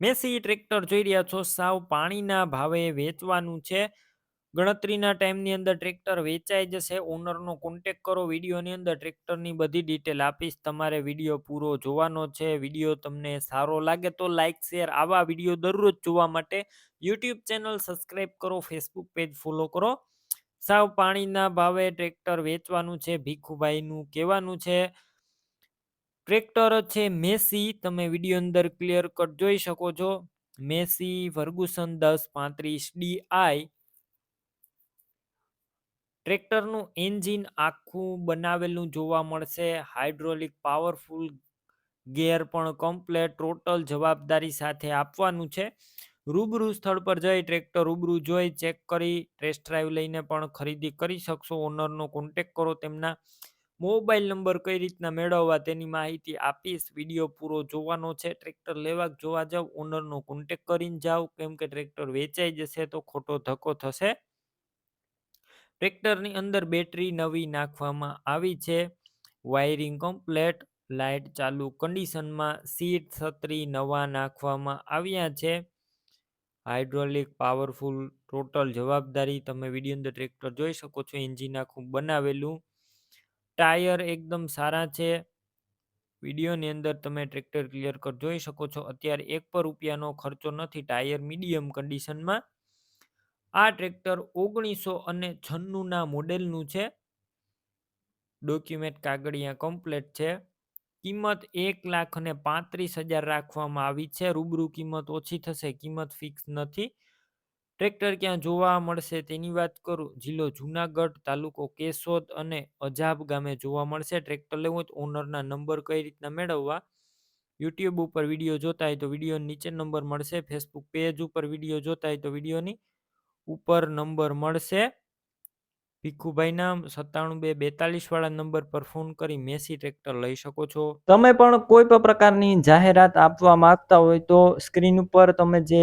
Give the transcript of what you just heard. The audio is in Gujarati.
મેસી ટ્રેક્ટર જોઈ રહ્યા છો? સાવ પાણીના ભાવે વેચવાનું છે. ગણતરીના ટાઈમની અંદર ટ્રેક્ટર વેચાઈ જશે. ઓનરનો કોન્ટેક કરો. વિડીયોની અંદર ટ્રેક્ટરની બધી ડિટેલ આપીશ. તમારે વીડિયો પૂરો જોવાનો છે. વીડિયો તમને સારો લાગે તો લાઇક શેર આવા વીડિયો દરરોજ જોવા માટે યુટ્યુબ ચેનલ સબસ્ક્રાઈબ કરો. ફેસબુક પેજ ફોલો કરો. સાવ પાણીના ભાવે ટ્રેક્ટર વેચવાનું છે. ભીખુભાઈનું કહેવાનું છે. ટ્રેક્ટર છે મેસી તમે વીડિયો અંદર ક્લિયર કટ જોઈ શકો છો. મેસી વર્ગુસન દસ, પાંત્રીસ ડીઆઈ ટ્રેક્ટરનું એન્જિન આખું બનાવેલું જોવા મળશે. હાઇડ્રોલિક પાવરફુલ ગેર પણ કમ્પ્લેટ ટોટલ જવાબદારી સાથે આપવાનું છે. રૂબરૂ સ્થળ પર જઈ ટ્રેક્ટર રૂબરૂ જોઈ ચેક કરી ટેસ્ટ ડ્રાઈવ લઈને પણ ખરીદી કરી શકશો. ઓનરનો કોન્ટેક કરો તેમના. મોબાઈલ નંબર કઈ રીતના મેળવવા તેની માહિતી આપીશ? વીડિયો પૂરો જોવાનો છે, ટ્રેક્ટર લેવા જોવા જાવ ઓનરનો કોન્ટેક કરીને જાઓ કેમ કે ટ્રેક્ટર વેચાઈ જશે તો ખોટો ધક્કો થશે. ટ્રેક્ટરની અંદર બેટરી નવી નાખવામાં આવી છે. વાયરિંગ કમ્પ્લેટ લાઇટ ચાલુ કન્ડિશનમાં સીટ છત્રી નવા નાખવામાં આવ્યા છે. હાઇડ્રોલિક પાવરફુલ ટોટલ જવાબદારી, તમે વીડિયો અંદર ટ્રેક્ટર જોઈ શકો છો એન્જિન આખું બનાવેલું. ટાયર એકદમ સારા છે. વિડીયોની અંદર તમે ટ્રેક્ટર ક્લિયર કટ જોઈ શકો છો. અત્યારે એક પર રૂપિયાનો ખર્ચો નથી ટાયર મીડિયમ કન્ડિશનમાં. આ ટ્રેક્ટર ઓગણીસો અને છન્નુંના મોડેલનું છે. ડોક્યુમેન્ટ કાગળિયા કમ્પ્લેટ છે. કિંમત એક લાખ અને પાંત્રીસ હજાર રાખવામાં આવી છે. રૂબરૂ કિંમત ઓછી થશે, કિંમત ફિક્સ નથી. ટ્રેક્ટર ક્યાં જોવા મળશે તેની વાત કરું? જિલ્લો જુનાગઢ, તાલુકો કેશોદ અને અજાબ ગામે જોવા મળશે. ટ્રેક્ટર લેવું હોય તો ઓનરના નંબર કઈ રીતના મેળવવા? યુટ્યુબ ઉપર વીડિયો જોતા હોય તો વીડિયો નીચે નંબર મળશે. ફેસબુક પેજ ઉપર વીડિયો જોતા હોય તો વિડીયોની ઉપર નંબર મળશે. ભીખુભાઈના સત્તાણું બે બેતાલીસ વાળા નંબર પર ફોન કરી મેસી ટ્રેક્ટર લઈ શકો છો. તમે પણ કોઈ પણ પ્રકારની જાહેરાત આપવા માંગતા હોય તો સ્ક્રીન ઉપર તમે જે